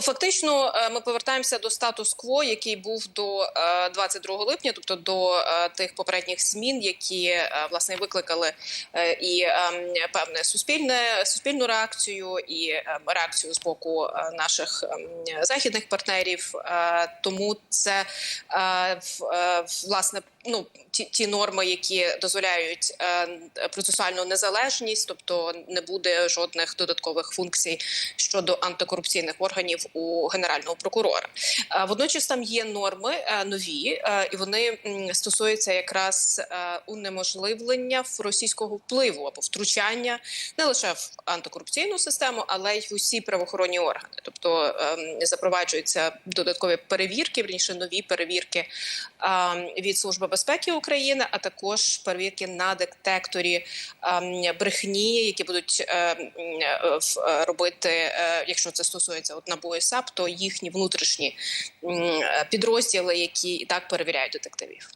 фактично, е, ми повертаємося до статус-кво, який був до е, 22 липня, тобто до е, тих попередніх змін, які е, власне викликали е, і ем, певне суспільне суспільну реакцію, і ем, реакцію з боку е, наших ем, західних партнерів. Е, Тому це е, е, власне ну ті, ті норми, які дозволяють е, процесуальну незалежність, тобто не буде жодних додаткових функцій щодо антикорупційних органів у генерального прокурора. Е, Водночас там є норми е, нові, е, і вони стосуються якраз унеможливлення в російського впливу або втручання не лише в антикорупційну систему, але й в усі правоохоронні органи. Тобто ем, запроваджуються додаткові перевірки, верніше нові перевірки ем, від служби безпеки України, а також перевірки на детекторі ем, брехні, які будуть робити, якщо це стосується от НАБУ і САП, то їхні внутрішні е, підрозділи, які і так перевіряють детективів.